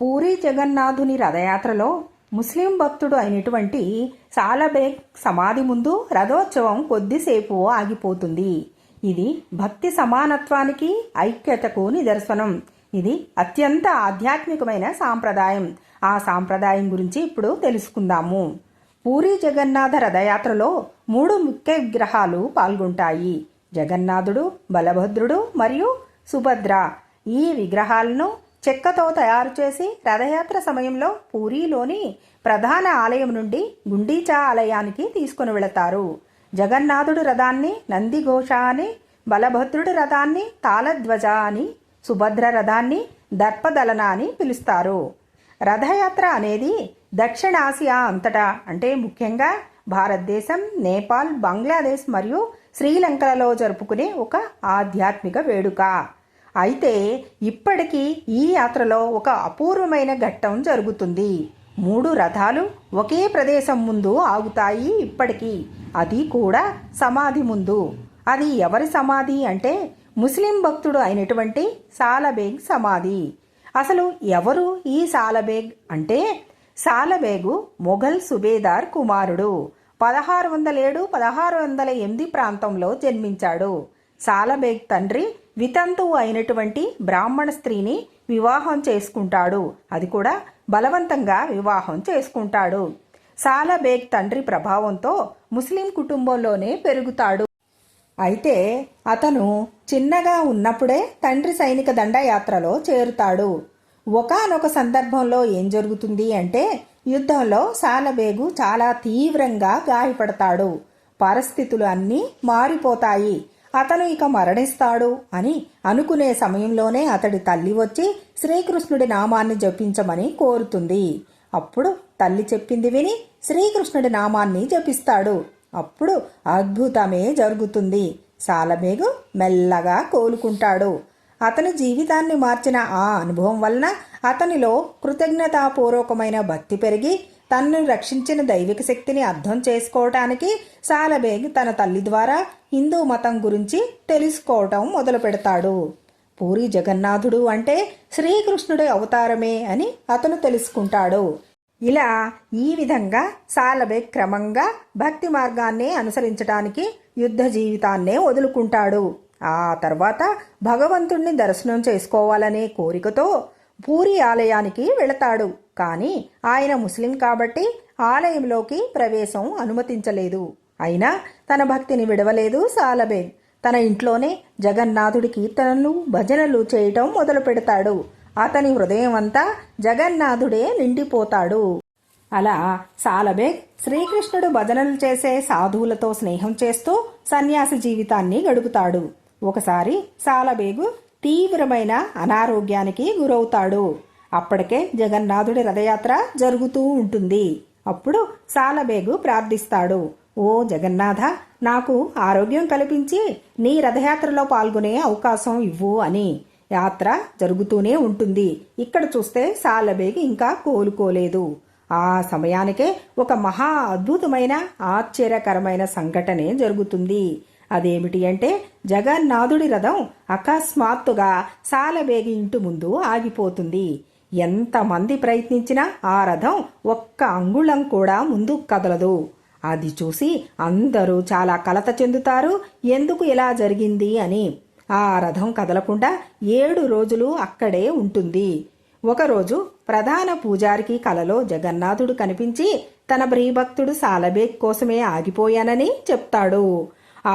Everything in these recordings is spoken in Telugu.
పూరి జగన్నాథుని రథయాత్రలో ముస్లిం భక్తుడు అయినటువంటి సాలబేగ్ సమాధి ముందు రథోత్సవం కొద్దిసేపు ఆగిపోతుంది. ఇది భక్తి సమానత్వానికి ఐక్యతకు నిదర్శనం. ఇది అత్యంత ఆధ్యాత్మికమైన సాంప్రదాయం. ఆ సాంప్రదాయం గురించి ఇప్పుడు తెలుసుకుందాము. పూరి జగన్నాథ రథయాత్రలో మూడు ముఖ్య విగ్రహాలు పాల్గొంటాయి. జగన్నాథుడు బలభద్రుడు మరియు సుభద్ర. ఈ విగ్రహాలను చెక్కతో తయారు చేసి రథయాత్ర సమయంలో పూరీలోని ప్రధాన ఆలయం నుండి గుండీచా ఆలయానికి తీసుకుని వెళతారు. జగన్నాథుడు రథాన్ని నందిఘోష అని బలభద్రుడు రథాన్ని తాళధ్వజ అని సుభద్ర రథాన్ని దర్పదలన అని పిలుస్తారు. రథయాత్ర అనేది దక్షిణాసియా అంతటా అంటే ముఖ్యంగా భారతదేశం నేపాల్ బంగ్లాదేశ్ మరియు శ్రీలంకలలో జరుపుకునే ఒక ఆధ్యాత్మిక వేడుక. అయితే ఇప్పటికీ ఈ యాత్రలో ఒక అపూర్వమైన ఘట్టం జరుగుతుంది. మూడు రథాలు ఒకే ప్రదేశం ముందు ఆగుతాయి ఇప్పటికీ. అది కూడా సమాధి ముందు. అది ఎవరి సమాధి అంటే ముస్లిం భక్తుడు అయినటువంటి సాలబేగ్ సమాధి. అసలు ఎవరు ఈ సాలబేగ్ అంటే? సాలబేగు మొఘల్ సుబేదార్ కుమారుడు. పదహారు వందల ఏడు పదహారు వందల ఎనిమిది ప్రాంతంలో జన్మించాడు. సాలబేగ్ తండ్రి వితంతువు అయినటువంటి బ్రాహ్మణ స్త్రీని వివాహం చేసుకుంటాడు. అది కూడా బలవంతంగా వివాహం చేసుకుంటాడు. సాలబేగ్ తండ్రి ప్రభావంతో ముస్లిం కుటుంబంలోనే పెరుగుతాడు. అయితే అతను చిన్నగా ఉన్నప్పుడే తండ్రి సైనిక దండయాత్రలో చేరుతాడు. ఒకానొక సందర్భంలో ఏం జరుగుతుంది అంటే యుద్ధంలో సాలబేగు చాలా తీవ్రంగా గాయపడతాడు. పరిస్థితులు అన్నీ మారిపోతాయి. అతను ఇక మరణిస్తాడు అని అనుకునే సమయంలోనే అతడి తల్లి వచ్చి శ్రీకృష్ణుడి నామాన్ని జపించమని కోరుతుంది. అప్పుడు తల్లి చెప్పింది విని శ్రీకృష్ణుడి నామాన్ని జపిస్తాడు. అప్పుడు అద్భుతమే జరుగుతుంది. సాలమేగు మెల్లగా కోలుకుంటాడు. అతని జీవితాన్ని మార్చిన ఆ అనుభవం వలన అతనిలో కృతజ్ఞతాపూర్వకమైన భక్తి పెరిగి తనను రక్షించిన దైవిక శక్తిని అర్థం చేసుకోవటానికి సాలబేగ్ తన తల్లి ద్వారా హిందూ మతం గురించి తెలుసుకోవటం మొదలు పెడతాడు పూరి జగన్నాథుడు అంటే శ్రీకృష్ణుడి అవతారమే అని అతను తెలుసుకుంటాడు. ఇలా ఈ విధంగా సాలబేగ్ క్రమంగా భక్తి మార్గాన్నే అనుసరించడానికి యుద్ధ జీవితాన్నే వదులుకుంటాడు. ఆ తర్వాత భగవంతుణ్ణి దర్శనం చేసుకోవాలనే కోరికతో పూరి ఆలయానికి వెళతాడు. కానీ ఆయన ముస్లిం కాబట్టి ఆలయంలోకి ప్రవేశం అనుమతించలేదు. అయినా తన భక్తిని విడవలేదు సాలబేగ్ తన ఇంట్లోనే జగన్నాథుడి కీర్తనలు భజనలు చేయటం మొదలు పెడతాడు. అతని హృదయం అంతా జగన్నాథుడే నిండిపోతాడు. అలా సాలబేగ్ శ్రీకృష్ణుడు భజనలు చేసే సాధువులతో స్నేహం చేస్తూ సన్యాసి జీవితాన్ని గడుపుతాడు. ఒకసారి సాలబేగు తీవ్రమైన అనారోగ్యానికి గురవుతాడు. అప్పటికే జగన్నాథుడి రథయాత్ర జరుగుతూ ఉంటుంది. అప్పుడు సాలబేగు ప్రార్థిస్తాడు. ఓ జగన్నాథ నాకు ఆరోగ్యం కల్పించి నీ రథయాత్రలో పాల్గొనే అవకాశం ఇవ్వు అని. యాత్ర జరుగుతూనే ఉంటుంది. ఇక్కడ చూస్తే సాలబేగి ఇంకా కోలుకోలేదు. ఆ సమయానికే ఒక మహా అద్భుతమైన ఆశ్చర్యకరమైన సంఘటనే జరుగుతుంది. అదేమిటి అంటే జగన్నాథుడి రథం అకస్మాత్తుగా సాలబేగి ఇంటి ముందు ఆగిపోతుంది. ఎంతమంది ప్రయత్నించినా ఆ రథం ఒక్క అంగుళం కూడా ముందు కదలదు. అది చూసి అందరూ చాలా కలత చెందుతారు. ఎందుకు ఇలా జరిగింది అని. ఆ రథం కదలకుండా ఏడు రోజులు అక్కడే ఉంటుంది. ఒకరోజు ప్రధాన పూజారికి కలలో జగన్నాథుడు కనిపించి తన ప్రియభక్తుడు సాలబేగ్ కోసమే ఆగిపోయానని చెప్తాడు.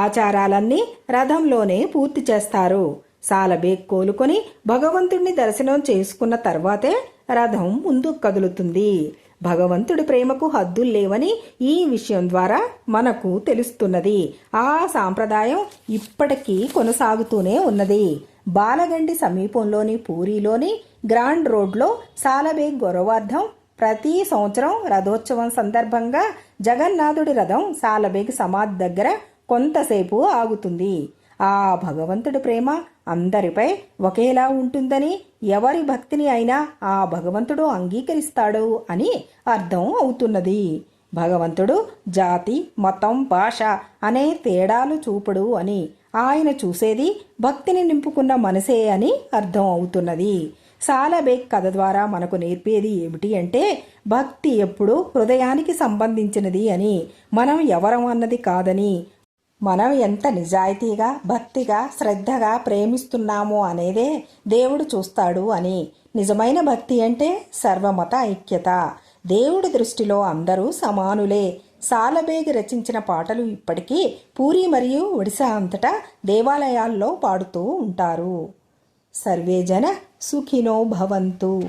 ఆచారాలన్నీ రథంలోనే పూర్తి చేస్తారు. సాలబేగ్ కోలుకొని భగవంతుణ్ణి దర్శనం చేసుకున్న తర్వాతే రథం ముందుకు కదులుతుంది. భగవంతుడి ప్రేమకు హద్దులు లేవని ఈ విషయం ద్వారా మనకు తెలుస్తున్నది. ఆ సాంప్రదాయం ఇప్పటికీ కొనసాగుతూనే ఉన్నది. బాలగండి సమీపంలోని పూరిలోని గ్రాండ్ రోడ్లో సాలబేగ్ గౌరవార్థం ప్రతి సంవత్సరం రథోత్సవం సందర్భంగా జగన్నాథుడి రథం సాలబేగ్ సమాధి దగ్గర కొంతసేపు ఆగుతుంది. ఆ భగవంతుడి ప్రేమ అందరిపై ఒకేలా ఉంటుందని ఎవరి భక్తిని అయినా ఆ భగవంతుడు అంగీకరిస్తాడు అని అర్థం అవుతున్నది. భగవంతుడు జాతి మతం భాష అనే తేడాలు చూపడు అని ఆయన చూసేది భక్తిని నింపుకున్న మనసే అని అర్థం అవుతున్నది. సాలబేగ్ కథ ద్వారా మనకు నేర్పేది ఏమిటి అంటే భక్తి ఎప్పుడు హృదయానికి సంబంధించినది అని మనం ఎవరం అన్నది కాదని మనం ఎంత నిజాయితీగా భక్తిగా శ్రద్ధగా ప్రేమిస్తున్నామో అనేదే దేవుడు చూస్తాడు అని. నిజమైన భక్తి అంటే సర్వమత ఐక్యత. దేవుడి దృష్టిలో అందరూ సమానులే. సాలబేగి రచించిన పాటలు ఇప్పటికీ పూరి మరియు ఒడిశా అంతటా దేవాలయాల్లో పాడుతూ ఉంటారు. సర్వేజన సుఖినో భవంతు.